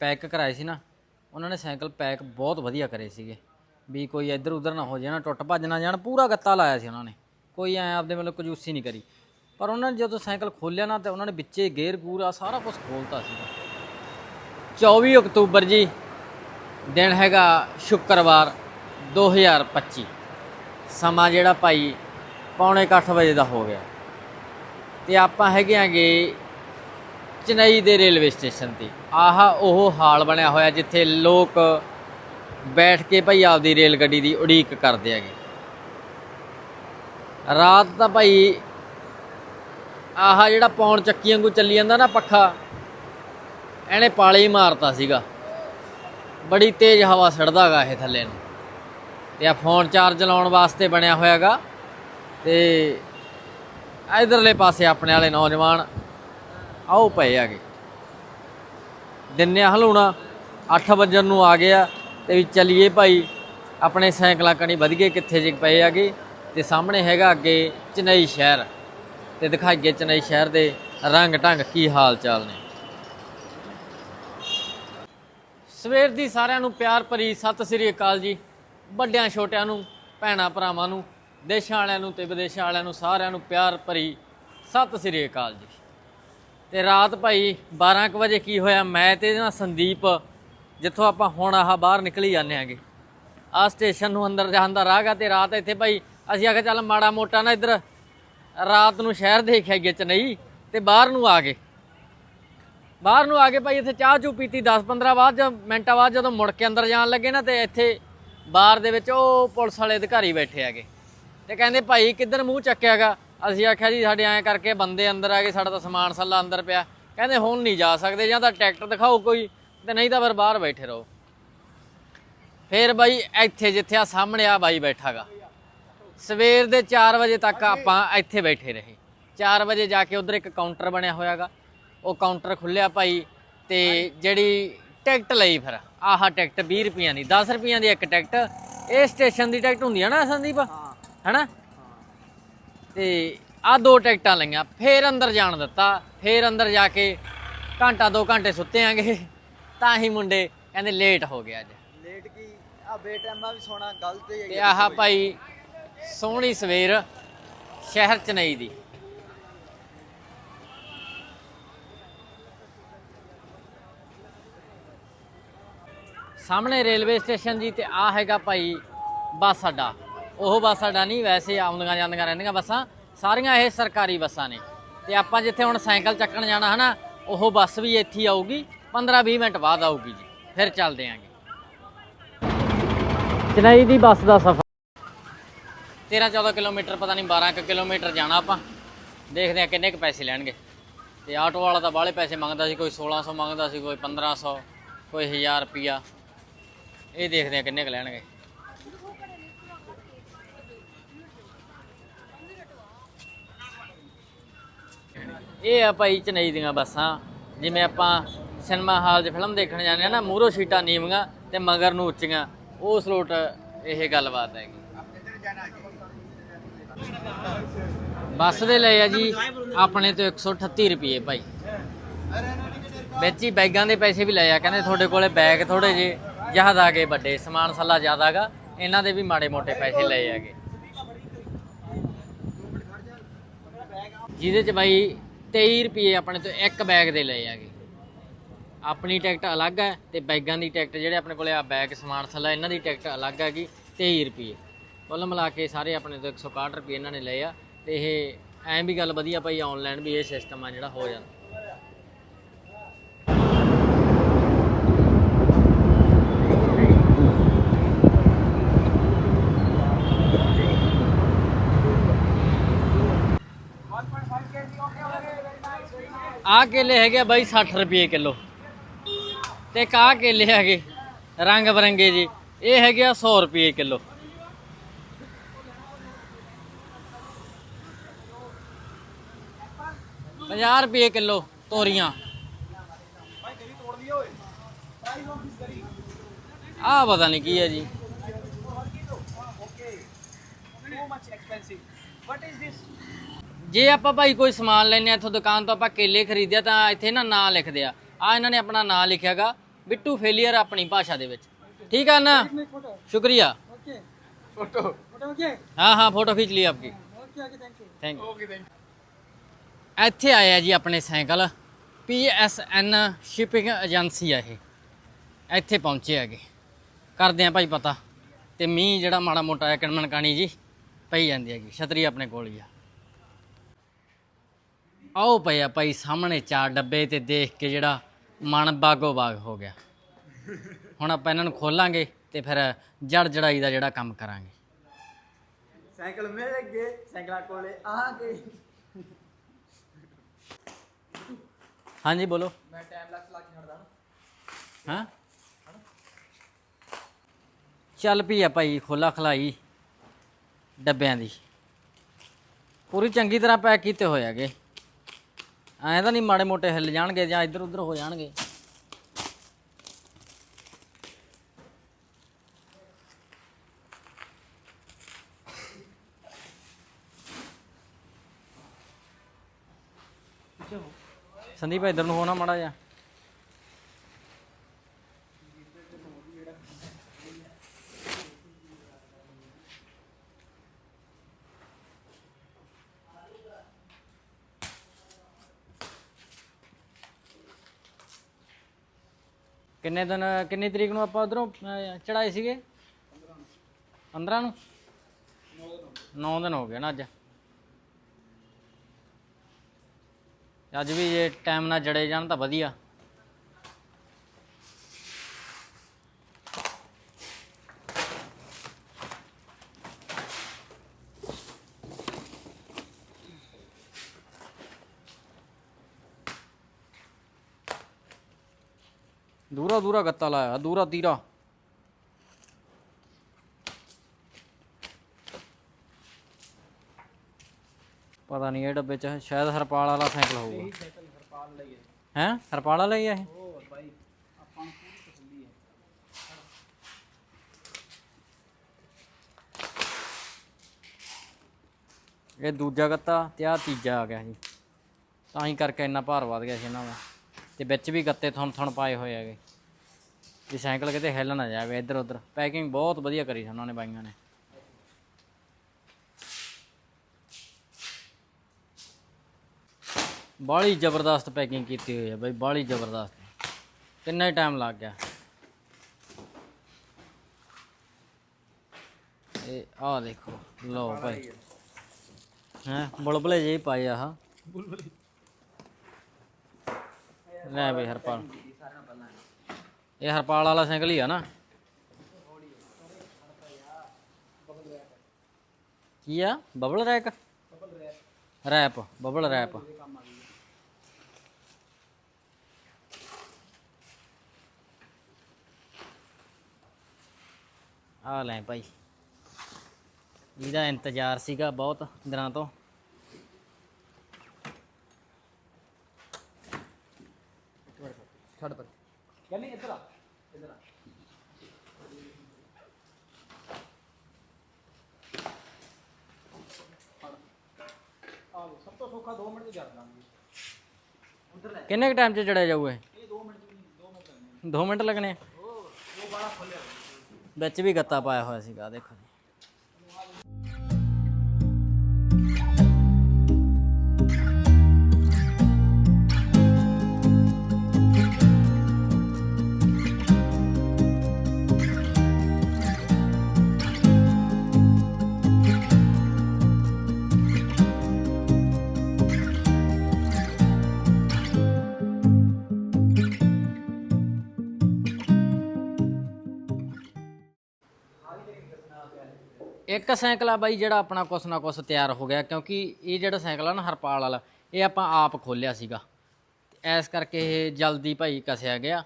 Pack ਕਰਾਏ ਸੀ ਨਾ, ਉਹਨਾਂ ਨੇ ਸਾਈਕਲ ਪੈਕ ਬਹੁਤ ਵਧੀਆ ਕਰੇ ਸੀਗੇ। ਵੀ ਕੋਈ ਇੱਧਰ ਉੱਧਰ ਨਾ ਹੋ ਜਾਏ ਨਾ, ਟੁੱਟ ਭੱਜ ਨਾ ਜਾਣ, ਪੂਰਾ ਗੱਤਾ ਲਾਇਆ ਸੀ ਉਹਨਾਂ ਨੇ। ਕੋਈ ਐ ਆਪਦੇ ਮਤਲਬ ਕਜੂਸੀ ਨਹੀਂ ਕਰੀ। ਪਰ ਉਹਨਾਂ ਨੇ ਜਦੋਂ ਸਾਈਕਲ ਖੋਲਿਆ ਨਾ, ਤੇ ਉਹਨਾਂ ਨੇ ਵਿੱਚੇ ਗੇਅਰ ਗੂਰ ਆ, ਸਾਰਾ ਕੁਝ ਖੋਲਤਾ ਸੀਗਾ 24 ਅਕਤੂਬਰ ਜੀ, ਦਿਨ ਹੈਗਾ ਸ਼ੁੱਕਰਵਾਰ 2025 ਸਮਾਂ ਜਿਹੜਾ ਭਾਈ ਪੌਣੇ ਕੁ ਅੱਠ ਵਜੇ ਦਾ ਹੋ ਗਿਆ। ਤੇ ਆਪਾਂ ਹੈਗੇ ਆਂਗੇ ਚਨਈ ਦੇ ਰੇਲਵੇ ਸਟੇਸ਼ਨ ਤੇ। ਆਹ ਉਹ ਹਾਲ ਬਣਿਆ ਹੋਇਆ ਜਿੱਥੇ ਲੋਕ ਬੈਠ ਕੇ ਭਾਈ ਆਪਦੀ ਰੇਲ ਗੱਡੀ ਦੀ ਉਡੀਕ ਕਰਦੇ ਹੈਗੇ। ਰਾਤ ਤਾਂ ਭਾਈ ਆਹ ਜਿਹੜਾ ਪੌਣ ਚੱਕੀ ਵਾਂਗੂ ਚੱਲੀ ਜਾਂਦਾ ਨਾ ਪੱਖਾ ਇਹਨੇ ਪਾਲੇ ਹੀ ਮਾਰਤਾ ਸੀਗਾ। ਬੜੀ ਤੇਜ਼ ਹਵਾ ਛੱਡਦਾਗਾ ਇਹ ਥੱਲੇ ਨੂੰ। ਤੇ ਆ ਫੋਨ ਚਾਰਜ ਲਾਉਣ ਵਾਸਤੇ ਬਣਿਆ ਹੋਇਆਗਾ ਤੇ ਇਧਰਲੇ ਪਾਸੇ ਆਪਣੇ ਵਾਲੇ ਨੌਜਵਾਨ ਆਓ ਪਏ ਆਗੇ ਦਿਨੇ ਹਲੂਣਾ। 8 ਵਜੇ ਨੂੰ ਆ ਗਿਆ ਤੇ ਵੀ ਚਲੀਏ ਭਾਈ। ਆਪਣੇ ਸਾਈਕਲਾਂ ਕਣੀ ਵਧ ਗਏ, ਕਿੱਥੇ ਜੇ ਪਏ ਆਗੇ ਤੇ ਸਾਹਮਣੇ ਹੈਗਾ ਅੱਗੇ ਚਨਈ ਸ਼ਹਿਰ। ਤੇ ਦਿਖਾਈਏ ਚਨਈ ਸ਼ਹਿਰ ਦੇ ਰੰਗ ਢੰਗ ਕੀ ਹਾਲ ਚਾਲ ਨੇ। ਸਵੇਰ ਦੀ ਸਾਰਿਆਂ ਨੂੰ ਪਿਆਰ ਭਰੀ ਸਤਿ ਸ੍ਰੀ ਅਕਾਲ ਜੀ। ਵੱਡਿਆਂ, ਛੋਟਿਆਂ ਨੂੰ, ਭੈਣਾਂ, ਭਰਾਵਾਂ ਨੂੰ, ਦੇਸ਼ਾਂ ਵਾਲਿਆਂ ਨੂੰ ਤੇ ਵਿਦੇਸ਼ਾਂ ਵਾਲਿਆਂ ਨੂੰ ਸਾਰਿਆਂ ਨੂੰ ਪਿਆਰ ਭਰੀ ਸਤਿ ਸ੍ਰੀ ਅਕਾਲ ਜੀ। ਤੇ ਰਾਤ ਭਾਈ 12 ਕੁ ਵਜੇ ਕੀ ਹੋਇਆ? ਮੈਂ ਤੇ ਨਾ ਸੰਦੀਪ, ਜਿੱਥੋਂ ਆਪਾਂ ਹੁਣ ਆਹ ਬਾਹਰ ਨਿਕਲੀ ਜਾਂਦੇ ਆਂਗੇ ਆ ਸਟੇਸ਼ਨ ਨੂੰ ਅੰਦਰ ਜਾਣ ਦਾ ਰਾਹ ਗਾ ਤੇ ਰਾਤ ਇੱਥੇ ਭਾਈ ਅਸੀਂ ਆਖਿਆ ਚੱਲ ਮਾੜਾ ਮੋਟਾ ਨਾ ਇੱਧਰ ਰਾਤ ਨੂੰ ਸ਼ਹਿਰ ਦੇਖ ਆਈਏ ਚਨਈ ਤੇ ਬਾਹਰ ਨੂੰ ਆ ਗਏ। ਬਾਹਰ ਨੂੰ ਆ ਕੇ ਭਾਈ, ਇੱਥੇ ਚਾਹ ਚੂ ਪੀਤੀ 10-15 ਬਾਅਦ ਜਾਂ ਮਿੰਟਾਂ ਬਾਅਦ ਜਦੋਂ ਮੁੜ ਕੇ ਅੰਦਰ ਜਾਣ ਲੱਗੇ ਨਾ ਤੇ ਇੱਥੇ ਬਾਰ ਦੇ ਵਿੱਚ ਉਹ ਪੁਲਿਸ ਵਾਲੇ ਅਧਿਕਾਰੀ ਬੈਠੇ ਹੈਗੇ। ਤੇ ਕਹਿੰਦੇ ਭਾਈ ਕਿੱਧਰ ਮੂੰਹ ਚੱਕਿਆਗਾ ਅਸੀਂ ਆਖਿਆ ਜੀ ਸਾਡੇ ਐਂ ਕਰਕੇ ਬੰਦੇ ਅੰਦਰ ਆ ਗਏ ਸਾਡਾ ਤਾਂ ਸਮਾਨ ਸੱਲਾ ਅੰਦਰ ਪਿਆ। ਕਹਿੰਦੇ ਹੁਣ ਨਹੀਂ ਜਾ ਸਕਦੇ ਜਾਂ ਤਾਂ ਟਰੈਕਟਰ ਦਿਖਾਓ ਕੋਈ ਤੇ ਨਹੀਂ ਤਾਂ ਫਿਰ ਬਾਹਰ ਬੈਠੇ ਰਹੋ। ਫਿਰ ਬਾਈ ਇੱਥੇ ਜਿੱਥੇ ਆ ਸਾਹਮਣੇ ਆ ਬਾਈ ਬੈਠਾਗਾ। ਸਵੇਰ ਦੇ 4 ਵਜੇ ਤੱਕ ਆਪਾਂ ਇੱਥੇ ਬੈਠੇ ਰਹੇ। 4 ਵਜੇ ਜਾ ਕੇ ਉਧਰ ਇੱਕ ਕਾਊਂਟਰ ਬਣਿਆ ਹੋਇਆਗਾ। ਉਹ ਕਾਊਂਟਰ ਖੁੱਲਿਆ ਭਾਈ ਤੇ ਜਿਹੜੀ ਟਿਕਟ ਲਈ ਫਿਰ ਆਹ ਟਿਕਟ 20 ਰੁਪਈਆਂ ਦੀ 10 ਰੁਪਈਆਂ ਦੀ ਇੱਕ ਟਿਕਟ। ਇਹ ਸਟੇਸ਼ਨ ਦੀ ਟਿਕਟ ਹੁੰਦੀ ਹੈ ਨਾ ਸੰਦੀਪ? ਹੈਨਾ? ਤੇ ਆ ਦੋ ਟਿਕਟਾਂ ਲਈਆਂ ਫੇਰ ਅੰਦਰ ਜਾਣ ਦਿੱਤਾ ਫੇਰ ਅੰਦਰ ਜਾ ਕੇ ਘੰਟਾ ਦੋ ਘੰਟੇ ਸੁੱਤੇ ਆਂਗੇ। ਤਾਂ ਹੀ ਮੁੰਡੇ ਕਹਿੰਦੇ ਲੇਟ ਹੋ ਗਿਆ ਅੱਜ। ਲੇਟ ਕੀ? ਆ ਬੇਟਾਈਮਾ ਵੀ ਸੋਣਾ ਗਲਤ ਹੀ ਤੇ ਆਹ ਭਾਈ ਸੋਹਣੀ ਸਵੇਰ ਸ਼ਹਿਰ ਚੇਨਈ ਦੀ। ਸਾਹਮਣੇ ਰੇਲਵੇ ਸਟੇਸ਼ਨ ਜੀ ਤੇ ਆ ਹੈਗਾ ਭਾਈ ਬੱਸ ਅੱਡਾ। ਉਹ ਬੱਸ ਸਾਡਾ ਨਹੀਂ, ਵੈਸੇ ਆਉਂਦੀਆਂ ਜਾਂਦੀਆਂ ਰਹਿੰਦੀਆਂ ਬੱਸਾਂ। ਸਾਰੀਆਂ ਇਹ ਸਰਕਾਰੀ ਬੱਸਾਂ ਨੇ। ਤੇ ਆਪਾਂ ਜਿੱਥੇ ਹੁਣ ਸਾਈਕਲ ਚੱਕਣ ਜਾਣਾ ਹਨਾ, ਉਹ ਬੱਸ ਵੀ ਇੱਥੇ ਆਊਗੀ 15-20 ਮਿੰਟ ਬਾਅਦ ਆਊਗੀ ਜੀ। ਫਿਰ ਚੱਲਦੇ ਆਂਗੇ ਚੇਨਈ ਦੀ ਬੱਸ ਦਾ ਸਫ਼ਰ। 13-14 ਕਿਲੋਮੀਟਰ, ਪਤਾ ਨਹੀਂ 12 ਕੁ ਕਿਲੋਮੀਟਰ ਜਾਣਾ ਆਪਾਂ। ਦੇਖਦੇ ਆ ਕਿੰਨੇ ਕੁ ਪੈਸੇ ਲੈਣਗੇ। ਤੇ ਆਟੋ ਵਾਲਾ ਤਾਂ ਬਾਹਲੇ ਪੈਸੇ ਮੰਗਦਾ ਸੀ, ਕੋਈ 1600 ਮੰਗਦਾ ਸੀ, ਕੋਈ 1500 ਕੋਈ 1000 ਰੁਪਿਆ ਇਹ ਦੇਖਦੇ ਆ ਕਿੰਨੇ ਕੁ ਲੈਣਗੇ। ਇਹ ਆ ਭਾਈ ਚਨਈ ਦੀਆਂ ਬੱਸਾਂ। ਜਿਵੇਂ ਆਪਾਂ ਸਿਨੇਮਾ ਹਾਲ 'ਚ ਫਿਲਮ ਦੇਖਣ ਜਾਂਦੇ ਆ ਨਾ, ਮੂਹਰੋਂ ਸੀਟਾਂ ਨੀਵੀਆਂ ਤੇ ਮਗਰ ਨੂੰ ਉੱਚੀਆਂ, ਉਸ ਲੋਟ ਇਹ ਗੱਲਬਾਤ ਹੈਗੀ। ਬੱਸ ਦੇ ਲਏ ਆ ਜੀ ਆਪਣੇ ਤੋਂ 138 ਰੁਪਏ ਭਾਈ। ਵਿੱਚ ਹੀ ਬੈਗਾਂ ਦੇ ਪੈਸੇ ਵੀ ਲਏ ਆ, ਕਹਿੰਦੇ ਤੁਹਾਡੇ ਕੋਲੇ ਬੈਗ ਥੋੜੇ ਜੇ ਜ਼ਿਆਦਾ ਆ ਗਏ ਵੱਡੇ, ਸਮਾਨ ਸੱਲਾ ਜ਼ਿਆਦਾਗਾ ਇਹਨਾਂ ਦੇ ਵੀ ਮਾੜੇ ਮੋਟੇ ਪੈਸੇ ਲਏ ਹੈਗੇ। ਜਿਹਦੇ ਚ ਬਾਈ 23 ਰੁਪਏ ਆਪਣੇ ਤੋਂ ਇੱਕ ਬੈਗ ਦੇ ਲਏ ਹੈਗੇ। ਆਪਣੀ ਟਿਕਟ ਅਲੱਗ ਹੈ ਤੇ ਬੈਗਾਂ ਦੀ ਟਿਕਟ ਜਿਹੜੇ ਆਪਣੇ ਕੋਲੇ ਆ ਬੈਗ ਸਮਾਨ, ਥੱਲਾ, ਇਹਨਾਂ ਦੀ ਟਿਕਟ ਅਲੱਗ ਹੈਗੀ 23 ਰੁਪਏ। ਕੁੱਲ ਮਿਲਾ ਕੇ ਸਾਰੇ ਆਪਣੇ ਤੋਂ 161 ਰੁਪਏ ਇਹਨਾਂ ਨੇ ਲਏ ਆ ਤੇ ਇਹ ਐਂ ਵੀ ਗੱਲ ਵਧੀਆ ਭਾਈ ਆਨਲਾਈਨ ਵੀ ਇਹ ਸਿਸਟਮ ਆ ਜਿਹੜਾ ਹੋ ਜਾਂਦਾ। ਆਹ ਕੇਲੇ ਹੈਗੇ ਆ ਬਾਈ 60 ਰੁਪਏ ਕਿਲੋ। ਤੇ ਕਾ ਕੇਲੇ ਹੈਗੇ, ਰੰਗ ਬਰੰਗੇ ਜੀ, ਇਹ ਹੈਗੇ ਆ 100 ਰੁਪਏ ਕਿਲੋ। ਪੰਜਾਹ ਰੁਪਏ ਕਿਲੋ ਤੋਰੀਆਂ। ਆ ਪਤਾ ਨਹੀਂ ਕੀ ਹੈ ਜੀ। ਜੇ ਆਪਾਂ ਭਾਈ ਕੋਈ ਸਮਾਨ ਲੈਨੇ ਆ ਇੱਥੋਂ ਦੁਕਾਨ ਤੋਂ ਆਪਾਂ ਕੇਲੇ ਖਰੀਦਿਆ ਤਾਂ ਇੱਥੇ ਨਾ ਨਾਂ ਲਿਖਦੇ ਆ। ਆ ਇਹਨਾਂ ਨੇ ਆਪਣਾ ਨਾਂ ਲਿਖਿਆਗਾ ਬਿੱਟੂ ਫੇਲੀਅਰ ਆਪਣੀ ਭਾਸ਼ਾ ਦੇ ਵਿੱਚ। ਠੀਕ ਆ ਨਾ? ਸ਼ੁਕਰੀਆ। ਫੋਟੋ। ਹਾਂ ਹਾਂ ਫੋਟੋ ਖਿੱਚ ਲਈ ਆਪਕੀ। ਥੈਂਕ ਯੂ ਓਕੇ ਥੈਂਕ ਇੱਥੇ ਆਇਆ ਜੀ ਆਪਣੇ ਸਾਈਕਲ। ਪੀਐਸਐਨ ਸ਼ਿਪਿੰਗ ਏਜੰਸੀ ਆ ਇਹ। ਇੱਥੇ ਪਹੁੰਚੇ ਹੈਗੇ। ਕਰਦੇ ਆ ਭਾਈ ਪਤਾ। ਤੇ ਮੀਂਹ ਜਿਹੜਾ ਮਾੜਾ ਮੋਟਾ ਹੈ ਕਿਣਮਣ ਕਾਣੀ ਜੀ ਪਈ ਜਾਂਦੀ ਹੈਗੀ। ਛਤਰੀ ਆਪਣੇ ਕੋਲ ਹੀ ਆ। ਆਓ ਪਏ ਆ ਭਾਈ ਸਾਹਮਣੇ ਚਾਰ ਡੱਬੇ ਤੇ ਦੇਖ ਕੇ ਜਿਹੜਾ ਮਨ ਬਾਗੋ ਬਾਗ ਹੋ ਗਿਆ। ਹੁਣ ਆਪਾਂ ਇਹਨਾਂ ਨੂੰ ਖੋਲਾਂਗੇ ਤੇ ਫਿਰ ਜੜ ਜੜਾਈ ਦਾ ਜਿਹੜਾ ਕੰਮ ਕਰਾਂਗੇ। ਸਾਈਕਲ ਮਿਲ ਗਏ ਸਾਈਕਲਾਂ ਕੋਲੇ ਆ ਗਏ ਹਾਂਜੀ ਬੋਲੋ। ਮੈਂ ਟਾਈਮ ਲੱਗ ਲਾ ਕੇ ਛੱਡਦਾ ਹਾਂ? ਚੱਲ ਪਈ ਆ ਭਾਈ ਖੋਲਾ ਖਲਾਈ ਡੱਬਿਆਂ ਦੀ। ਪੂਰੀ ਚੰਗੀ ਤਰ੍ਹਾਂ ਪੈਕ ਕੀਤੇ ਹੋਏ ਹੈਗੇ। ਐਂ ਤਾਂ ਨਹੀਂ ਮਾੜੇ ਮੋਟੇ ਹਿੱਲ ਜਾਣਗੇ ਜਾਂ ਇੱਧਰ ਉੱਧਰ ਹੋ ਜਾਣਗੇ। ਸੰਦੀਪ, ਇੱਧਰ ਨੂੰ ਹੋਣਾ ਮਾੜਾ ਜਿਹਾ। ਕਿੰਨੇ ਦਿਨ, ਕਿੰਨੀ ਤਰੀਕ ਨੂੰ ਆਪਾਂ ਉਧਰੋਂ ਚੜਾਏ ਸੀਗੇ? 15 ਨੂੰ? 9 ਦਿਨ ਹੋ ਗਏ ਨਾ ਅੱਜ। ਅੱਜ ਵੀ ਜੇ ਟਾਈਮ ਨਾਲ ਜੜੇ ਜਾਣ ਤਾਂ ਵਧੀਆ। ਦੂਰਾ ਦੂਰਾ ਗੱਤਾ ਲਾਇਆ ਦੂਰਾ ਤੀਰਾ। ਪਤਾ ਨਹੀਂ ਇਹ ਡੱਬੇ ਚ ਸ਼ਾਇਦ ਹਰਪਾਲ ਵਾਲਾ ਸਾਈਕਲ ਹੋਊਗਾ। ਹੈ ਹਰਪਾਲ ਵਾਲਾ ਹੀ ਆ ਇਹ? ਇਹ ਦੂਜਾ ਗੱਤਾ ਤੇ ਆ ਤੀਜਾ ਆ ਗਿਆ ਜੀ। ਤਾਂ ਹੀ ਕਰਕੇ ਇੰਨਾ ਭਾਰ ਵੱਧ ਗਿਆ ਸੀ ਇਹਨਾਂ ਦਾ। ਤੇ ਵਿੱਚ ਵੀ ਗੱਤੇ ਥਣ ਥਣ ਪਾਏ ਹੋਏ ਹੈਗੇ। ਵੀ ਸਾਈਕਲ ਕਿਤੇ ਹਿੱਲ ਨਾ ਜਾਵੇ ਇੱਧਰ ਉੱਧਰ। ਪੈਕਿੰਗ ਬਹੁਤ ਵਧੀਆ ਕਰੀ ਸੀ ਉਹਨਾਂ ਨੇ ਬਾਈਆਂ ਨੇ। ਬਾਹਲੀ ਜ਼ਬਰਦਸਤ ਪੈਕਿੰਗ ਕੀਤੀ ਹੋਈ ਹੈ ਬਾਈ, ਬਾਹਲੀ ਜ਼ਬਰਦਸਤ। ਕਿੰਨਾ ਹੀ ਟਾਈਮ ਲੱਗ ਗਿਆ। ਇਹ ਆਹ ਦੇਖੋ, ਲਓ ਭਾਈ। ਹੈ, ਬੁਲਬਲੇ ਜਿਹੇ ਪਾਏ ਆ ਆਹ। ਲੈ ਬਈ ਹਰਪਾਲ। ਇਹ ਹਰਪਾਲ ਵਾਲਾ ਸਾਈਕਲ ਹੀ ਆ ਨਾ। ਕੀ ਆ? Bubble rack wrap bubble wrap ਆ ਲੈ ਭਾਈ। ਇਹਦਾ ਇੰਤਜ਼ਾਰ ਸੀਗਾ ਬਹੁਤ ਦਿਨਾਂ ਤੋਂ। ਛੱਡ ਪਰ ਕਹਿੰਨੀ ਇੱਧਰ ਆ ਇੱਧਰ ਆ ਆਹ ਸਭ ਤੋਂ ਸੌਖਾ 2 ਮਿੰਟ ਚ ਕਰ ਦਾਂਗੇ ਉਧਰ ਲੈ ਕਿੰਨੇ ਕ ਟਾਈਮ 'ਚ ਚੜਿਆ ਜਾਊ ਇਹ ਇਹ 2 ਮਿੰਟ ਇੱਕ ਸਾਈਕਲ ਆ ਬਾਈ ਜਿਹੜਾ ਆਪਣਾ ਕੁਛ ਨਾ ਕੁਛ ਤਿਆਰ ਹੋ ਗਿਆ, ਕਿਉਂਕਿ ਇਹ ਜਿਹੜਾ ਸਾਈਕਲ ਆ ਨਾ ਹਰਪਾਲ ਵਾਲਾ, ਇਹ ਆਪਾਂ ਆਪ ਖੋਲਿਆ ਸੀਗਾ। ਐਸ ਕਰਕੇ ਇਹ ਜਲਦੀ ਭਾਈ ਕਸਿਆ ਗਿਆ।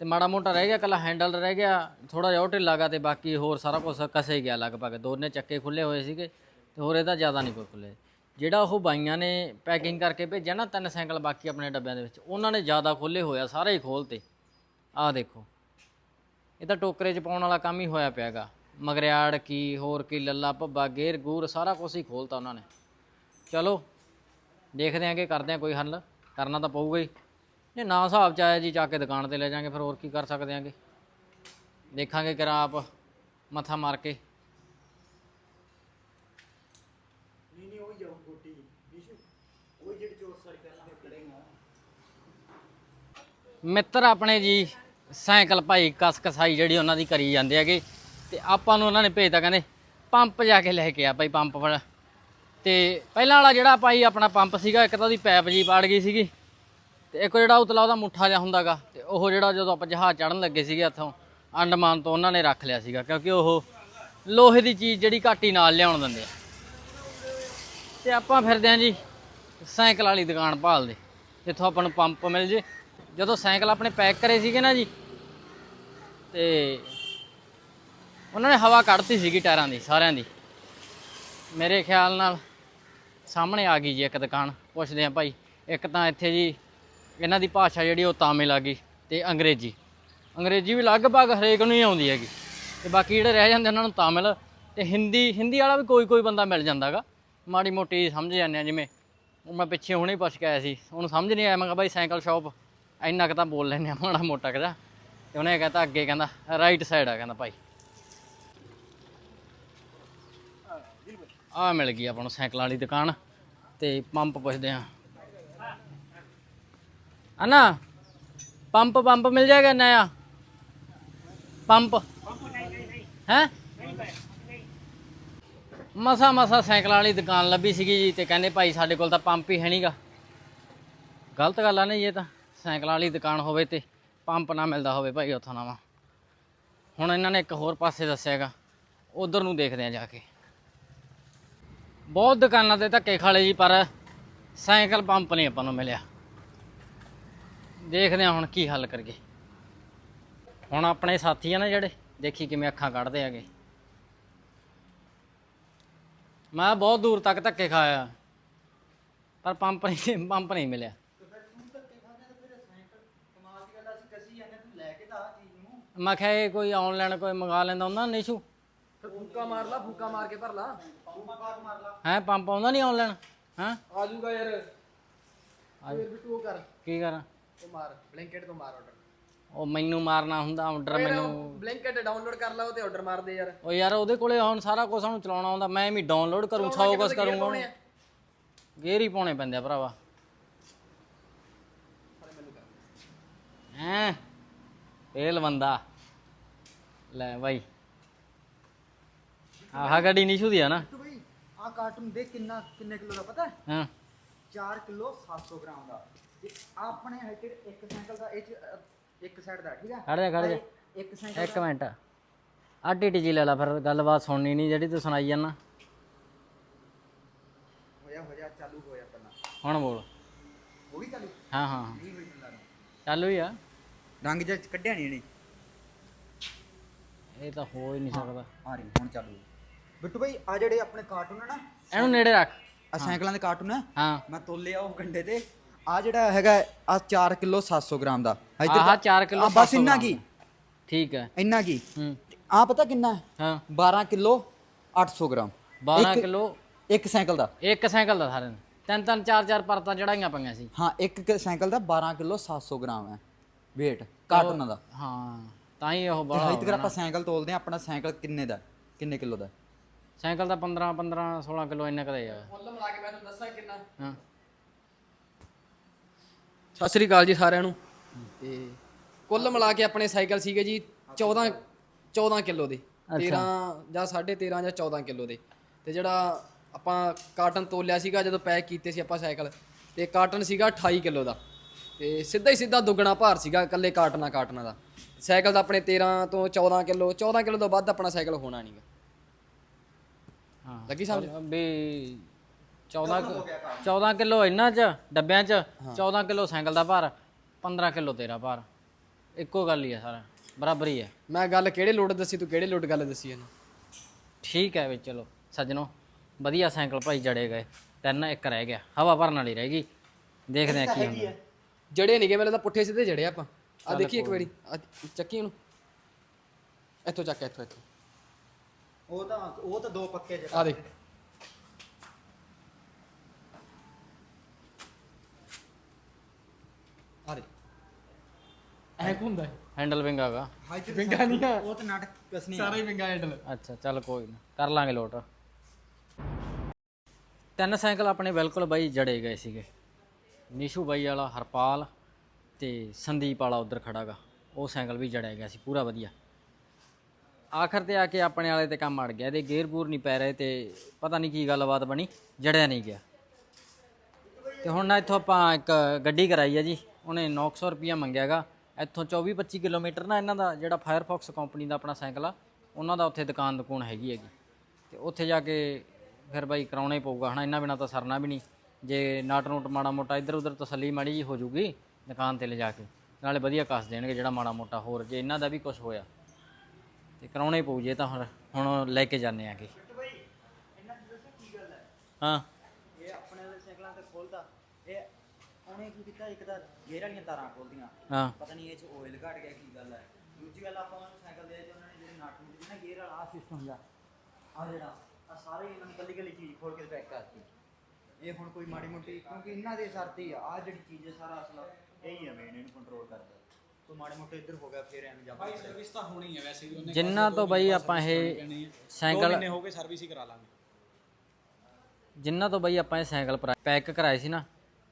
ਤੇ ਮਾੜਾ ਮੋਟਾ ਰਹਿ ਗਿਆ ਕੱਲਾ ਹੈਂਡਲ ਰਹਿ ਗਿਆ ਥੋੜਾ ਜਿਹਾ ਉਹ ਢਿੱਲਾ ਗਾ ਤੇ ਬਾਕੀ ਹੋਰ ਸਾਰਾ ਕੁਝ ਕਸੇ ਗਿਆ ਲਗਭਗ। ਦੋਨੇ ਚੱਕੇ ਖੁੱਲੇ ਹੋਏ ਸੀਗੇ ਤੇ ਹੋਰ ਇਹਦਾ ਜ਼ਿਆਦਾ ਨਹੀਂ ਕੋਈ ਖੁੱਲੇ ਜਿਹੜਾ ਉਹ ਬਾਈਆਂ ਨੇ ਪੈਕਿੰਗ ਕਰਕੇ ਭੇਜਿਆ ਨਾ ਤਿੰਨ ਸਾਈਕਲ ਬਾਕੀ ਆਪਣੇ ਡੱਬਿਆਂ ਦੇ ਵਿੱਚ, ਉਹਨਾਂ ਨੇ ਜ਼ਿਆਦਾ ਖੋਲੇ ਹੋਇਆ ਸਾਰੇ ਹੀ ਖੋਲਤੇ ਆਹ ਦੇਖੋ। ਇਹ ਤਾਂ ਟੋਕਰੇ 'ਚ ਪਾਉਣ ਵਾਲਾ ਕੰਮ ਹੀ ਹੋਇਆ ਪਿਆਗਾ ਮਗਰਿਆੜ ਕੀ ਹੋਰ ਕੀ ਲੱਲਾ ਭੱਬਾ ਗੇਰ ਗੂਰ ਸਾਰਾ ਕੁਝ ਹੀ ਖੋਲਤਾ ਉਹਨਾਂ ਨੇ। ਚਲੋ ਦੇਖਦੇ ਆਂਗੇ ਕਰਦੇ ਆਂ ਕੋਈ ਹੱਲ। ਕਰਨਾ ਤਾਂ ਪਊਗਾ ਹੀ। ਜੇ ਨਾ ਹਿਸਾਬ ਚ ਆਇਆ ਜੀ ਜਾ ਕੇ ਦੁਕਾਨ ਤੇ ਲੈ ਜਾਾਂਗੇ ਫਿਰ ਹੋਰ ਕੀ ਕਰ ਸਕਦੇ ਆਂਗੇ? ਦੇਖਾਂਗੇ ਕਿਰਾ ਆਪ ਮੱਥਾ ਮਾਰ ਕੇ। ਨਹੀਂ ਨਹੀਂ ਉਹ ਹੀ ਜਾਊ ਗੋਟੀ ਨੀਸ਼ੂ ਉਹ ਜਿਹੜੀ ਚੋਰ ਸਾਰੀ ਪਹਿਲਾਂ ਕਰੇਗਾ ਮਿੱਤਰ ਆਪਣੇ ਜੀ ਸਾਈਕਲ ਭਾਈ ਕਸ ਕਸਾਈ ਜਿਹੜੀ ਉਹਨਾਂ ਦੀ ਕਰੀ ਜਾਂਦੇ ਹੈਗੇ। ਤੇ ਆਪਾਂ ਨੂੰ ਉਹਨਾਂ ਨੇ ਭੇਜਤਾ, ਕਹਿੰਦੇ ਪੰਪ ਜਾ ਕੇ ਲੈ ਕੇ ਆ ਭਾਈ ਪੰਪ ਫੜ ਤੇ ਪਹਿਲਾਂ ਵਾਲਾ ਜਿਹੜਾ ਭਾਈ ਆਪਣਾ ਪੰਪ ਸੀਗਾ, ਇੱਕ ਤਾਂ ਉਹਦੀ ਪੈਪ ਜੀ ਪਾੜ ਗਈ ਸੀਗੀ, ਤੇ ਇੱਕ ਜਿਹੜਾ ਉਤਲਾ ਉਹਦਾ ਮੁੱਠਾ ਜਿਹਾ ਹੁੰਦਾਗਾ, ਤੇ ਉਹ ਜਿਹੜਾ ਜਦੋਂ ਆਪਾਂ ਜਹਾਜ਼ ਚੜਨ ਲੱਗੇ ਸੀਗੇ ਇੱਥੋਂ, ਅੰਡਮਾਨ ਤੋਂ ਉਹਨਾਂ ਨੇ ਰੱਖ ਲਿਆ ਸੀਗਾ, ਕਿਉਂਕਿ ਉਹ ਲੋਹੇ ਦੀ ਚੀਜ਼ ਜਿਹੜੀ ਘੱਟ ਹੀ ਨਾਲ ਲਿਆਉਣ ਦਿੰਦੇ ਆ। ਤੇ ਆਪਾਂ ਫਿਰਦੇ ਆਂ ਜੀ ਸਾਈਕਲ ਵਾਲੀ ਦੁਕਾਨ ਭਾਲਦੇ ਜਿੱਥੋਂ ਆਪਾਂ ਨੂੰ ਪੰਪ ਮਿਲ ਜੇ। ਜਦੋਂ ਸਾਈਕਲ ਆਪਣੇ ਪੈਕ ਕਰੇ ਸੀਗੇ ਨਾ ਜੀ, ਤੇ ਉਹਨਾਂ ਨੇ ਹਵਾ ਕੱਢਤੀ ਸੀਗੀ ਟਾਇਰਾਂ ਦੀ, ਸਾਰਿਆਂ ਦੀ। ਮੇਰੇ ਖਿਆਲ ਨਾਲ ਸਾਹਮਣੇ ਆ ਗਈ ਜੀ ਇੱਕ ਦੁਕਾਨ, ਪੁੱਛਦੇ ਆ ਭਾਈ। ਇੱਕ ਤਾਂ ਇੱਥੇ ਜੀ, ਇਹਨਾਂ ਦੀ ਭਾਸ਼ਾ ਜਿਹੜੀ ਉਹ ਤਾਮਿਲ ਆ ਗਈ ਤੇ ਅੰਗਰੇਜ਼ੀ। ਅੰਗਰੇਜ਼ੀ ਵੀ ਲਗਭਗ ਹਰੇਕ ਨੂੰ ਹੀ ਆਉਂਦੀ ਹੈਗੀ। ਤੇ ਬਾਕੀ ਜਿਹੜੇ ਰਹਿ ਜਾਂਦੇ ਉਹਨਾਂ ਨੂੰ ਤਾਮਿਲ ਤੇ ਹਿੰਦੀ ਹਿੰਦੀ ਵਾਲਾ ਵੀ ਕੋਈ ਕੋਈ ਬੰਦਾ ਮਿਲ ਜਾਂਦਾਗਾ ਮਾੜੀ ਮੋਟੀ ਸਮਝ ਜਾਂਦੇ ਆ ਜਿਵੇਂ ਮੈਂ ਪਿੱਛੇ ਹੁਣੇ ਪੁੱਛ ਕੇ ਆਇਆ ਸੀ, ਉਹਨੂੰ ਸਮਝ ਨਹੀਂ ਆਇਆ, ਮੈਂ ਕਿਹਾ ਭਾਈ ਸਾਈਕਲ ਸ਼ਾਪ, ਇੰਨਾ ਕੁ ਤਾਂ ਬੋਲ ਲੈਂਦੇ ਆ ਮਾੜਾ ਮੋਟਾ ਕੁ ਜਿਹਾ। ਤੇ ਉਹਨੇ ਕਹਤਾ ਅੱਗੇ ਕਹਿੰਦਾ ਰਾਈਟ ਸਾਈਡ ਆ ਕਹਿੰਦਾ ਭਾਈ। ਆ ਮਿਲ ਗਈ ਆਪਾਂ ਨੂੰ ਸਾਈਕਲਾਂ ਵਾਲੀ ਦੁਕਾਨ ਤੇ ਪੰਪ ਪੁੱਛਦੇ ਆ ਅਨਾ, ਪੰਪ ਪੰਪ ਮਿਲ ਜਾਏਗਾ ਨया ਪੰਪ? ਹੈ? ਮਸਾ ਮਸਾ ਸਾਈਕਲਾਂ ਵਾਲੀ ਦੁਕਾਨ ਲੱਭੀ ਸੀਗੀ ਜੀ ਤੇ ਕਹਿੰਦੇ ਭਾਈ ਸਾਡੇ ਕੋਲ ਤਾਂ ਪੰਪ ਹੀ ਹੈ ਨਹੀਂਗਾ ਗਲਤ ਗੱਲ ਆ ਨਹੀਂ ਇਹ ਤਾਂ। ਸਾਈਕਲਾਂ ਵਾਲੀ ਦੁਕਾਨ ਹੋਵੇ ਤੇ ਪੰਪ ਨਾ ਮਿਲਦਾ ਹੋਵੇ ਭਾਈ ਉੱਥੋਂ ਨਵਾਂ। ਹੁਣ ਇਹਨਾਂ ਨੇ ਇੱਕ ਹੋਰ ਪਾਸੇ ਦੱਸਿਆਗਾ ਉਧਰ ਨੂੰ ਦੇਖਦੇ ਆ ਜਾ ਕੇ। ਬਹੁਤ ਦੁਕਾਨਾਂ ਤੇ ਧੱਕੇ ਖਾਲੇ ਜੀ, ਪਰ ਸਾਈਕਲ ਪੰਪ ਨਹੀਂ ਆਪਾਂ ਨੂੰ ਮਿਲਿਆ। ਦੇਖਦੇ ਹਾਂ ਹੁਣ ਕੀ ਹੱਲ ਕਰੀਏ। ਹੁਣ ਆਪਣੇ ਸਾਥੀ ਆ ਨਾ ਜਿਹੜੇ, ਦੇਖੀ ਕਿਵੇਂ ਅੱਖਾਂ ਕੱਢਦੇ ਹੈਗੇ। ਮੈਂ ਬਹੁਤ ਦੂਰ ਤੱਕ ਧੱਕੇ ਖਾਇਆ, ਪਰ ਪੰਪ ਨਹੀਂ ਪੰਪ ਨਹੀਂ ਮਿਲਿਆ। ਮੈਂ ਕਿਹਾ ਇਹ ਕੋਈ ਆਨਲਾਈਨ ਕੋਈ ਮੰਗਾ ਲੈਂਦਾ ਹੁੰਦਾ ਨਿਸ਼ੂ? ਫਿਰ ਫੂਕਾ ਮਾਰ ਲਾ ਫੂਕਾ ਮਾਰ ਕੇ ਭਰ ਲਾ। ਫੂਕਾ ਮਾਰ ਲਾ ਹੈ ਪੰਪ ਆਉਂਦਾ ਨਹੀਂ ਆਨਲਾਈਨ ਹਾਂ? ਆ ਜਾਊਗਾ ਯਾਰ। ਫਿਰ ਵੀ ਤੂੰ ਉਹ ਕਰ। ਕੀ ਕਰਾਂ? ਉਹ ਮਾਰ ਬਲੈਂਕਟ ਤੋਂ ਮਾਰ ਆਰਡਰ ਉਹ ਮੈਨੂੰ ਮਾਰਨਾ ਹੁੰਦਾ ਆਰਡਰ ਮੈਨੂੰ। ਬਲੈਂਕਟ ਡਾਊਨਲੋਡ ਕਰ ਲਾ ਉਹ ਤੇ ਆਰਡਰ ਮਾਰ ਦੇ ਯਾਰ। ਉਹ ਯਾਰ ਉਹਦੇ ਕੋਲੇ ਹੁਣ ਸਾਰਾ ਕੁਝ ਸਾਨੂੰ ਚਲਾਉਣਾ ਆਉਂਦਾ ਮੈਂ ਵੀ ਡਾਊਨਲੋਡ ਕਰੂੰ 100 ਕੁਝ ਕਰੂੰਗਾ ਉਹਨੂੰ। ਗੇਅਰ ਹੀ ਪਾਉਣੇ ਪੈਂਦੇ ਆ ਭਰਾਵਾ। ਹੈਂ? ਫੇਲ ਬੰਦਾ। ਲੈ ਬਾਈ। ਆਹ ਗੱਡੀ ਨਿਸ਼ੂ ਦੀ ਆ ਨਾ। ਤੂੰ ਬਈ ਆ ਕਾਰਟੂਨ ਦੇਖ ਕਿੰਨਾ ਕਿੰਨੇ ਕਿਲੋ ਦਾ ਪਤਾ ਹੈ? ਹਾਂ। 4 ਕਿਲੋ 700 ਗ੍ਰਾਮ ਦਾ। ਤੇ ਆਪਣੇ ਹਾਈਟਡ ਇੱਕ ਸਾਈਕਲ ਦਾ ਇਹ 'ਚ, ਇੱਕ ਸਾਈਡ ਦਾ ਠੀਕ ਹੈ ਖੜ ਜਾ ਖੜ ਜਾ। ਇੱਕ ਸਾਈਕਲ ਇੱਕ ਮਿੰਟ। ਆ ਟੀਟੀ ਜੀ ਲੈ ਲਾ ਫਿਰ ਗੱਲਬਾਤ ਸੁਣਨੀ ਨਹੀਂ ਜਿਹੜੀ ਤੂੰ ਸੁਣਾਈ ਜਾਂਦਾ ਹੋਇਆ ਹੋਇਆ ਚਾਲੂ ਹੋਇਆ ਪਹਿਲਾਂ। ਹੁਣ ਬੋਲ। ਉਹ ਵੀ ਚਾਲੂ? ਹਾਂ ਹਾਂ ਹਾਂ। ਚਾਲੂ ਹੀ ਆ। ਰੰਗ ਜਿਹਾ ਕੱਢਿਆ ਨਹੀਂ ਇਹਨੇ? ਇਹ ਤਾਂ ਹੋ ਹੀ ਨਹੀਂ ਸਕਦਾ। ਆ ਰਹੀ ਹੁਣ ਚਾਲੂ। ਬਿੱਟੂ ਭਾਈ ਆ ਜਿਹੜੇ ਆਪਣੇ ਕਾਰਟੂਨ ਹੈ ਨਾ ਇਹਨੂੰ ਨੇੜੇ ਰੱਖ। ਆ ਸਾਈਕਲਾਂ ਦੇ ਕਾਰਟੂਨ ਹੈ ਹਾਂ। ਮੈਂ ਤੋਲਿਆ ਉਹ ਗੰਡੇ ਤੇ। ਆ ਜਿਹੜਾ ਹੈਗਾ ਆ 4 ਕਿਲੋ 700 ਗ੍ਰਾਮ ਦਾ। ਆਹ 4 ਕਿਲੋ ਆ ਬਸ ਇੰਨਾ ਕੀ? ਠੀਕ ਹੈ। ਇੰਨਾ ਕੀ? ਹੂੰ। ਆ ਪਤਾ ਕਿੰਨਾ? ਹੈ। ਹਾਂ 12 ਕਿਲੋ 800 ਗ੍ਰਾਮ। 12 ਇੱਕ- ਕਿਲੋ ਇੱਕ ਸਾਈਕਲ ਦਾ। ਇੱਕ ਸਾਈਕਲ ਦਾ ਸਾਰਿਆਂ ਨੂੰ। ਤਿੰਨ ਤਿੰਨ ਚਾਰ ਚਾਰ ਪਰਤਾਂ ਚੜਾਈਆਂ ਪਈਆਂ ਸੀ। ਹਾਂ ਇੱਕ ਕ- ਸਾਈਕਲ ਦਾ 12 ਕਿਲੋ 700 ਗ੍ਰਾਮ ਹੈ। weight ਕਾਰਟੂਨਾਂ ਦਾ। ਹਾਂ ਤਾਂ ਹੀ ਉਹ ਬੜਾ ਹਾਈ ਤੱਕ ਆਪਾਂ ਸਾਈਕਲ ਤੋਲਦੇ ਆ ਆਪਣਾ ਸਾਈਕਲ ਕਿੰਨੇ ਦਾ? ਕਿੰਨੇ ਕਿਲੋ ਦਾ? ਸਾਈਕਲ ਦਾ 15 15 16 ਕਿਲੋ ਇੰਨਾ ਕਦੇ ਆ। ਮੁੱਲ ਮਿਲਾ ਕੇ ਮੈਂ ਤੁਹਾਨੂੰ ਦੱਸਾਂ ਕਿੰਨਾ। ਹਾਂ। ਸਤਿ ਸ੍ਰੀ ਅਕਾਲ ਜੀ ਸਾਰਿਆਂ ਨੂੰ। ਤੇ ਕੁੱਲ ਮਿਲਾ ਕੇ ਆਪਣੇ ਸਾਈਕਲ ਸੀਗੇ ਜੀ 14 14 ਕਿਲੋ ਦੇ। 13 ਜਾਂ 13.5 ਜਾਂ 14 ਕਿਲੋ ਦੇ। ਤੇ ਜਿਹੜਾ ਆਪਾਂ ਕਾਰਟਨ ਤੋਲਿਆ ਸੀਗਾ ਜਦੋਂ ਪੈਕ ਕੀਤੇ ਸੀ ਆਪਾਂ ਸਾਈਕਲ ਤੇ ਕਾਰਟਨ ਸੀਗਾ 28 ਕਿਲੋ ਦਾ। ਤੇ ਸਿੱਧਾ ਹੀ ਸਿੱਧਾ ਦੁੱਗਣਾ ਭਾਰ ਸੀਗਾ ਇਕੱਲੇ ਕਾਰਟਨਾ ਕਾਰਟਨਾ ਦਾ। ਸਾਈਕਲ ਦਾ ਆਪਣੇ 13 ਤੋਂ 14 ਕਿਲੋ 14 ਕਿਲੋ ਤੋਂ ਵੱਧ ਆਪਣਾ ਸਾਈਕਲ ਹੋਣਾ ਨਹੀਂਗਾ ਹਾਂ। ਲੱਗੀ ਸਮਝ? ਵੀ 14 ਕੁ- 14 ਕਿਲੋ ਇਹਨਾਂ ਚ ਡੱਬਿਆਂ ਚ 14 ਕਿਲੋ ਸਾਈਕਲ ਦਾ ਭਾਰ 15 ਕਿਲੋ ਤੇਰਾ ਭਾਰ। ਇੱਕੋ ਗੱਲ ਹੀ ਆ ਸਾਰਾ ਬਰਾਬਰ ਹੀ ਹੈ ਮੈਂ ਗੱਲ ਕਿਹੜੇ ਲੋਡ ਦੱਸੀ ਤੂੰ ਕਿਹੜੇ ਲੋਡ ਗੱਲ ਦੱਸੀ ਇਹਨੂੰ? ਠੀਕ ਹੈ ਵੀ ਚਲੋ ਸੱਜਣੋ ਵਧੀਆ ਸਾਈਕਲ ਭਾਈ ਜੜੇ ਗਏ ਤਿੰਨ ਇੱਕ ਰਹਿ ਗਿਆ ਹਵਾ ਭਰਨ ਵਾਲੀ ਰਹਿ ਗਈ। ਦੇਖਦੇ ਆ ਕੀ ਹੁੰਦਾ। ਜੜੇ ਨਹੀਂਗੇ ਮੈਨੂੰ ਤਾਂ ਪੁੱਠੇ ਸਿੱਧੇ ਜੜੇ ਆਪਾਂ। ਆ ਦੇਖੀ ਇੱਕ ਵਾਰੀ ਆਹ ਚੱਕੀ ਉਹਨੂੰ। ਇੱਥੋਂ ਚੱਕ ਇੱਥੋਂ ਇੱਥੋਂ। ਉਹ ਤਾਂ ਉਹ ਤਾਂ ਦੋ ਪੱਕੇ ਆ ਦੇਖ। ਆ ਦੇ ਐ ਹੁੰਦਾ ਹੈਂਡਲ ਵਿੰਗ ਹੈਗਾ ਵਿੰਗਾ ਨਹੀਂ ਆ ਉਹ ਤਾਂ ਨਾਟਕ ਕਸਨੀ ਸਾਰਾ ਹੀ ਵਿੰਗਾ ਹੈਂਡਲ ਅੱਛਾ ਚੱਲ ਕੋਈ ਨਾ। ਕਰ ਲਾਂਗੇ ਲੋਟ। ਤਿੰਨ ਸਾਈਕਲ ਆਪਣੇ ਬਿਲਕੁਲ ਬਾਈ ਜੜੇ ਗਏ ਸੀਗੇ। ਨਿਸ਼ੂ ਬਾਈ ਵਾਲਾ ਹਰਪਾਲ ਤੇ ਸੰਦੀਪ ਵਾਲਾ ਉਧਰ ਖੜਾਗਾ। ਉਹ ਸਾਈਕਲ ਵੀ ਜੜਿਆ ਗਿਆ ਸੀ ਪੂਰਾ ਵਧੀਆ। ਆਖਰ ਤੇ ਆ ਕੇ ਆਪਣੇ ਵਾਲੇ ਤੇ ਕੰਮ ਅੜ ਗਿਆ, ਇਹਦੇ ਗੇਅਰ ਗੂਰ ਨਹੀਂ ਪੈ ਰਹੇ ਤੇ ਪਤਾ ਨਹੀਂ ਕੀ ਗੱਲਬਾਤ ਬਣੀ, ਜੜਿਆ ਨਹੀਂ ਗਿਆ। ਤੇ ਹੁਣ ਨਾ ਇੱਥੋਂ ਆਪਾਂ ਇੱਕ ਗੱਡੀ ਕਰਾਈ ਆ ਜੀ, ਉਹਨੇ 900 ਰੁਪਿਆ ਮੰਗਿਆਗਾ ਇੱਥੋਂ 24 25 ਕਿਲੋਮੀਟਰ ਨਾ ਇਹਨਾਂ ਦਾ, ਜਿਹੜਾ ਫਾਇਰਫੌਕਸ ਕੰਪਨੀ ਦਾ ਆਪਣਾ ਸਾਈਕਲ ਆ, ਉਹਨਾਂ ਦਾ ਉੱਥੇ ਦੁਕਾਨ ਦੁਕਾਨ ਹੈਗੀ ਹੈਗੀ। ਤੇ ਉੱਥੇ ਜਾ ਕੇ ਫਿਰ ਬਾਈ ਕਰਾਉਣਾ ਹੀ ਪਊਗਾ, ਹਨਾ, ਇਹਨਾਂ ਬਿਨਾ ਤਾਂ ਸਰਨਾ ਵੀ ਨਹੀਂ। ਜੇ ਨਾਟ ਨੂਟ ਮਾੜਾ ਮੋਟਾ ਇੱਧਰ ਉੱਧਰ ਤਸੱਲੀ ਮਾੜੀ ਜੀ ਹੋ ਜੂਗੀ ਦੁਕਾਨ ਤੇ ਲਿਜਾ ਕੇ, ਨਾਲੇ ਵਧੀਆ ਕੱਸ ਦੇਣਗੇ ਜਿਹੜਾ ਮਾੜਾ ਮੋਟਾ ਹੋਰ, ਜੇ ਇਹਨਾਂ ਦਾ ਵੀ ਕੁਝ ਹੋਇਆ। ਤੇ ਕਰਾਉਣਾ ਹੀ ਪਊ ਜੇ ਤਾਂ ਹੁਣ ਹੁਣ ਲੈ ਕੇ ਜਾਂਦੇ ਆਗੇ। ਹਾਂ। ਇਹ ਆਪਣੇ ਵਾਲੇ ਸਾਈਕਲਾਂ ਤੇ ਖੋਲਦਾ। ਇਹ ਉਹਨੇ ਕੀ ਕੀਤਾ? ਇੱਕ ਤਾਂ ਗੇਅਰ ਵਾਲੀਆਂ ਤਾਰਾਂ ਖੋਲਦੀਆਂ। ਹਾਂ। ਪਤਾ ਨਹੀਂ ਇਹ ਚ ਆਇਲ ਘਟ ਗਿਆ ਕੀ ਗੱਲ ਹੈ। ਦੂਜੀ ਗੱਲ ਆਪਾਂ ਉਹਨੂੰ ਸਾਈਕਲ ਦੇ ਤੇ ਉਹਨਾਂ ਨੇ ਜਿਹੜੇ ਨਟ ਨੂੰ ਨਾ ਗੇਅਰ ਵਾਲਾ ਆ ਸਿਸਟਮ ਦਾ ਆ ਜਿਹੜਾ ਆ ਸਾਰੇ ਇਹਨਾਂ ਨੇ ਕੱਲੀ ਕੱਲੀ ਚੀਜ਼ ਖੋਲ ਕੇ ਪੈਕ ਕਰਤੀ। ਇਹ ਹੁਣ ਕੋਈ ਮਾੜੀ ਮੋਟੀ ਕਿਉਂਕਿ ਇਹਨਾਂ ਦੇ ਸਰ ਤੇ ਆ। ਆਹ ਜਿਹੜੀ ਚੀਜ਼ ਹੈ ਸਾਰਾ ਅਸਲ ਇਹੀ ਹੈ ਮੇਨ ਇਹਨੂੰ ਕੰਟਰੋਲ ਕਰਦਾ। ਕੋਈ ਮਾੜੇ ਮੋਟੇ ਇੱਧਰ ਹੋ ਗਿਆ ਫਿਰ ਐਵੇਂ ਜਾਂਦਾ ਸਰਵਿਸ ਤਾਂ ਹੋਣੀ ਹੈ ਵੈਸੇ ਵੀ ਉਹਨੇ ਜਿੰਨਾ ਤੋਂ ਬਾਈ ਆਪਾਂ ਇਹ ਸਾਈਕਲ ਹੋ ਗਏ ਸਰਵਿਸ ਹੀ ਕਰਾ ਲਾਂਗੇ। ਜਿੰਨਾ ਤੋਂ ਬਈ ਆਪਾਂ ਇਹ ਸਾਈਕਲ ਪੈਕ ਕਰਾਏ ਸੀ ਨਾ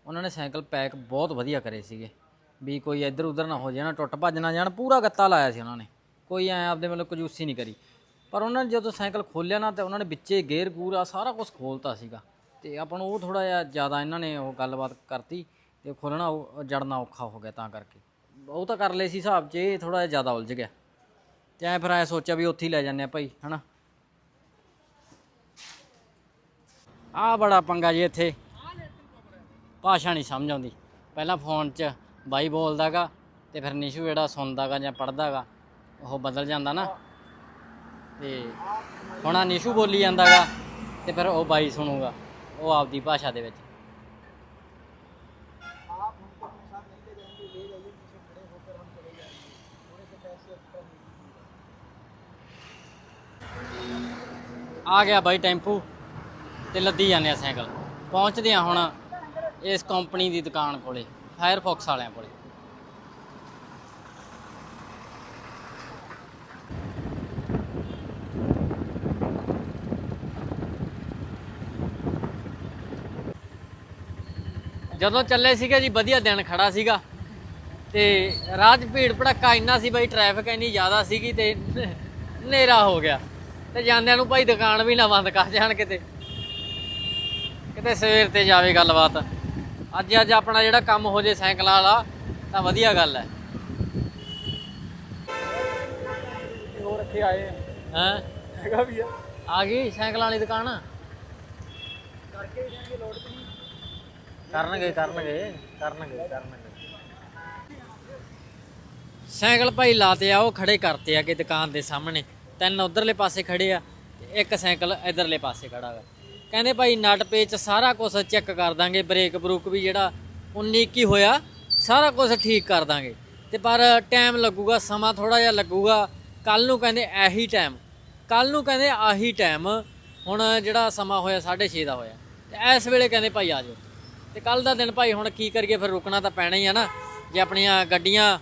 ਉਹਨਾਂ ਨੇ ਸਾਈਕਲ ਪੈਕ ਬਹੁਤ ਵਧੀਆ ਕਰੇ ਸੀਗੇ। ਵੀ ਕੋਈ ਇੱਧਰ ਉੱਧਰ ਨਾ ਹੋ ਨਾ ਟੁੱਟ ਭੱਜ ਨਾ ਜਾਣ ਪੂਰਾ ਗੱਤਾ ਲਾਇਆ ਸੀ ਉਹਨਾਂ ਨੇ। ਕੋਈ ਐ ਆਪਦੇ ਵੱਲੋਂ ਕੰਜੂਸੀ ਨਹੀਂ ਕਰੀ। ਪਰ ਉਹਨਾਂ ਨੇ ਜਦੋਂ ਸਾਈਕਲ ਖੋਲਿਆ ਨਾ ਤੇ ਉਹਨਾਂ ਨੇ ਵਿੱਚੇ ਗੇਅਰ ਗੂਰ ਆ ਸਾਰਾ ਕੁਝ ਖੋਲਤਾ ਸੀਗਾ। ਤੇ ਆਪਾਂ ਨੂੰ ਉਹ ਥੋੜਾ ਜਿਹਾ ਜ਼ਿਆਦਾ ਇਹਨਾਂ ਨੇ ਉਹ ਗੱਲਬਾਤ ਕਰਤੀ ਤੇ ਖੋਲਣਾ ਉਹ ਜੜਨਾ ਔਖਾ ਹੋ ਗਿਆ ਤਾਂ ਕਰਕੇ। ਉਹ ਤਾਂ ਕਰ ਲਏ ਸੀ ਹਿਸਾਬ 'ਚ, ਇਹ ਥੋੜਾ ਜਿਹਾ ਜ਼ਿਆਦਾ ਉਲਝ ਗਿਆ। ਤੇ ਐ ਫਿਰ ਐ ਸੋਚਿਆ ਵੀ ਉੱਥੇ ਹੀ ਲੈ ਜਾਂਦੇ ਆ ਭਾਈ, ਹਨਾ? ਆ ਬੜਾ ਪੰਗਾ ਜੀ ਇੱਥੇ। ਭਾਸ਼ਾ ਨਹੀਂ ਸਮਝ ਆਉਂਦੀ। ਪਹਿਲਾਂ ਫੋਨ 'ਚ ਬਾਈ ਬੋਲਦਾਗਾ ਤੇ ਫਿਰ ਨਿਸ਼ੂ ਜਿਹੜਾ ਸੁਣਦਾਗਾ ਜਾਂ ਪੜਦਾਗਾ ਉਹ ਬਦਲ ਜਾਂਦਾ ਨਾ। ਤੇ ਹੁਣ ਆ ਨਿਸ਼ੂ ਬੋਲੀ ਜਾਂਦਾਗਾ ਤੇ ਫਿਰ ਉਹ ਬਾਈ ਸੁਣੂਗਾ, ਉਹ ਆਪਦੀ ਭਾਸ਼ਾ ਦੇ ਵਿੱਚ। ਆ ਗਿਆ ਬਾਈ ਟੈਂਪੂ ਤੇ ਲੱਦੀ ਜਾਂਦੇ ਆ ਸਾਈਕਲ। ਪਹੁੰਚਦੇ ਆ ਹੁਣ ਇਸ ਕੰਪਨੀ ਦੀ ਦੁਕਾਨ ਕੋਲੇ ਫਾਇਰਫੌਕਸ ਵਾਲਿਆਂ ਕੋਲੇ। ਜਦੋਂ ਚੱਲੇ ਸੀਗੇ ਜੀ, ਵਧੀਆ ਦਿਨ ਖੜਾ ਸੀਗਾ। ਤੇ ਰਾਜ ਭੀੜ ਭੜੱਕਾ ਇੰਨਾ ਸੀ ਬਾਈ ਟ੍ਰੈਫਿਕ ਇੰਨੀ ਜ਼ਿਆਦਾ ਸੀਗੀ ਤੇ ਹਨੇਰਾ ਹੋ ਗਿਆ। ਤੇ ਜਾਂਦਿਆਂ ਨੂੰ ਭਾਈ ਦੁਕਾਨ ਵੀ ਨਾ ਬੰਦ ਕਰ ਜਾਣ ਕਿਤੇ। ਕਿਤੇ ਸਵੇਰ ਤੇ ਜਾਵੇ ਗੱਲਬਾਤ। ਅੱਜ ਅੱਜ ਆਪਣਾ ਜਿਹੜਾ ਕੰਮ ਹੋ ਜੇ ਸਾਈਕਲਾਂ ਵਾਲਾ ਤਾਂ ਵਧੀਆ ਗੱਲ ਹੈ ਹੋਰ ਰੱਖੇ ਆਏ ਹੈ? ਹੈਗਾ ਵੀ ਆ। ਆ ਗਈ ਸਾਈਕਲਾਂ ਵਾਲੀ ਦੁਕਾਨ? ਕਰਕੇ ਜਾਣਗੇ ਲੋਡ ਤੇ ਨਹੀਂ। ਕਰਨਗੇ ਕਰਨਗੇ ਕਰਨਗੇ ਕਰਨਗੇ। ਸਾਈਕਲ ਭਾਈ ਲਾਤੇ ਆ ਉਹ ਖੜੇ ਕਰਤੇ ਆ ਕਿ ਦੁਕਾਨ ਦੇ ਸਾਹਮਣੇ। ਤਿੰਨ ਉਧਰਲੇ ਪਾਸੇ ਖੜੇ ਆ ਤੇ ਇੱਕ ਸਾਈਕਲ ਇਧਰਲੇ ਪਾਸੇ ਖੜਾ ਵਾ। ਕਹਿੰਦੇ ਭਾਈ ਨਟ ਪੇਚ ਸਾਰਾ ਕੁਝ ਚੈੱਕ ਕਰ ਦਾਂਗੇ, ਬ੍ਰੇਕ ਬਰੂਕ ਵੀ ਜਿਹੜਾ 19 ਕੀ ਹੋਇਆ, ਸਾਰਾ ਕੁਝ ਠੀਕ ਕਰ ਦਾਂਗੇ। ਤੇ ਪਰ ਟਾਈਮ ਲੱਗੂਗਾ, ਸਮਾਂ ਥੋੜਾ ਜਿਹਾ ਲੱਗੂਗਾ। ਕੱਲ ਨੂੰ ਕਹਿੰਦੇ ਇਹੀ ਟਾਈਮ ਕੱਲ ਨੂੰ ਕਹਿੰਦੇ ਆਹੀ ਟਾਈਮ ਹੁਣ ਜਿਹੜਾ ਸਮਾਂ ਹੋਇਆ 6:30 ਦਾ ਹੋਇਆ। ਤੇ ਇਸ ਵੇਲੇ ਕਹਿੰਦੇ ਭਾਈ ਆ ਜਾਓ। ਤੇ ਕੱਲ ਦਾ ਦਿਨ ਭਾਈ ਹੁਣ ਕੀ ਕਰੀਏ, ਫਿਰ ਰੁਕਣਾ ਤਾਂ ਪੈਣਾ ਹੀ ਆ ਨਾ। ਜੇ ਆਪਣੀਆਂ ਗੱਡੀਆਂ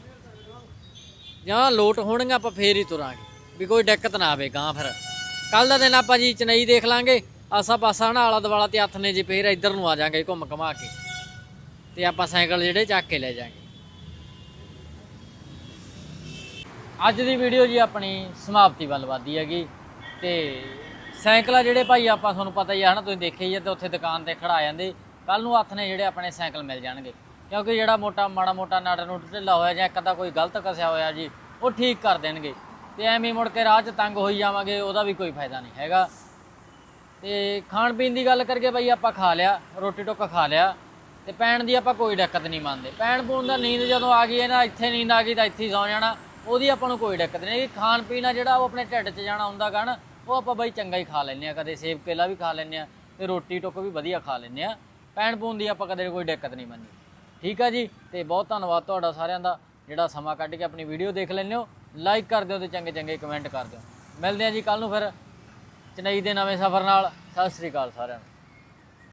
ਜਾਂ ਲੋਟ ਹੋਣਗੀਆਂ, ਆਪਾਂ ਫੇਰ ਹੀ ਤੁਰਾਂਗੇ। ਵੀ ਕੋਈ ਦਿੱਕਤ ਨਾ ਆਵੇ ਗਾਂ ਫਿਰ। ਕੱਲ ਦਾ ਦਿਨ ਆਪਾਂ ਜੀ ਚਨਈ ਦੇਖ ਲਾਂਗੇ ਆਸਾ ਪਾਸਾ ਨਾ ਆਲਾ ਦਵਾਲਾ ਤੇ ਹੱਥ ਨੇ ਜੀ ਫੇਰ ਇੱਧਰ ਨੂੰ ਆ ਜਾਾਂਗੇ ਘੁੰਮ ਘਮਾ ਕੇ। ਤੇ ਆਪਾਂ ਸਾਈਕਲ ਜਿਹੜੇ ਚੱਕ ਕੇ ਲੈ ਜਾਾਂਗੇ। ਅੱਜ ਦੀ ਵੀਡੀਓ ਜੀ ਆਪਣੀ ਸਮਾਪਤੀ ਵੱਲ ਵਧਦੀ ਹੈਗੀ। ਤੇ ਸਾਈਕਲ ਆ ਜਿਹੜੇ ਭਾਈ ਆਪਾਂ ਤੁਹਾਨੂੰ ਪਤਾ ਹੀ ਆ, ਹਨਾ, ਤੁਸੀਂ ਦੇਖਿਆ ਹੀ ਆ ਤੇ ਉੱਥੇ ਦੁਕਾਨ ਤੇ ਖੜਾ ਜਾਂਦੇ। ਕੱਲ ਨੂੰ ਹੱਥ ਨੇ ਜਿਹੜੇ ਆਪਣੇ ਸਾਈਕਲ ਮਿਲ ਜਾਣਗੇ। ਕਿਉਂਕਿ ਜਿਹੜਾ ਮੋਟਾ, ਮਾੜਾ ਮੋਟਾ ਨਟ ਨੂਟ ਢਿੱਲਾ ਹੋਇਆ ਜਾਂ ਇੱਕ ਅੱਧਾ ਕੋਈ ਗਲਤ ਕਸਿਆ ਹੋਇਆ ਜੀ, ਉਹ ਠੀਕ ਕਰ ਦੇਣਗੇ। ਤੇ ਐਵੇਂ ਮੁੜ ਕੇ ਰਾਹ 'ਚ ਤੰਗ ਹੋਈ ਜਾਵਾਂਗੇ, ਉਹਦਾ ਵੀ ਕੋਈ ਫਾਇਦਾ ਨਹੀਂ ਹੈਗਾ। ਤੇ ਖਾਣ ਪੀਣ ਦੀ ਗੱਲ ਕਰਕੇ ਬਈ ਆਪਾਂ ਖਾ ਲਿਆ, ਰੋਟੀ ਟੁੱਕ ਖਾ ਲਿਆ, ਤੇ ਪੈਣ ਦੀ ਆਪਾਂ ਕੋਈ ਦਿੱਕਤ ਨਹੀਂ ਮੰਨਦੇ। ਪੈਣ ਪੂਣ ਦਾ ਨੀਂਦ ਜਦੋਂ ਆ ਗਈ ਹੈ ਨਾ ਇੱਥੇ ਨੀਂਦ ਆ ਗਈ ਤਾਂ ਇੱਥੇ ਹੀ ਸੌ ਜਾਣਾ, ਉਹਦੀ ਆਪਾਂ ਨੂੰ ਕੋਈ ਦਿੱਕਤ ਨਹੀਂ ਖਾਣ ਪੀਣਾ ਜਿਹੜਾ ਉਹ ਆਪਣੇ ਢਿੱਡ 'ਚ ਜਾਣਾ ਹੁੰਦਾ ਗਾ ਉਹ ਆਪਾਂ ਬਈ ਚੰਗਾ ਹੀ ਖਾ ਲੈਂਦੇ ਆ ਕਦੇ ਸੇਬ ਕੇਲਾ ਵੀ ਖਾ ਲੈਂਦੇ ਆ ਤੇ ਰੋਟੀ ਟੁੱਕ ਵੀ ਵਧੀਆ ਖਾ ਲੈਂਦੇ ਆ ਪੈਣ ਪੂਣ ਦੀ ਆਪਾਂ ਕਦੇ ਕੋਈ ਦਿੱਕਤ ਨਹੀਂ ਮੰਨੀ ਠੀਕ ਆ ਜੀ, ਤੇ ਬਹੁਤ ਧੰਨਵਾਦ ਤੁਹਾਡਾ ਸਾਰਿਆਂ ਦਾ, ਜਿਹੜਾ ਸਮਾਂ ਕੱਢ ਕੇ ਆਪਣੀ ਵੀਡੀਓ ਦੇਖ ਲੈਂਦੇ ਹੋ। ਲਾਈਕ ਕਰ ਦਿਓ ਤੇ ਚੰਗੇ ਚੰਗੇ ਕਮੈਂਟ ਕਰ ਦਿਓ। ਮਿਲਦੇ ਆ ਜੀ ਕੱਲ ਨੂੰ ਫਿਰ। ਚੇਨਈ ਦੇ ਨਵੇਂ ਸਫ਼ਰ ਨਾਲ। ਸਤਿ ਸ੍ਰੀ ਅਕਾਲ ਸਾਰਿਆਂ ਨੂੰ।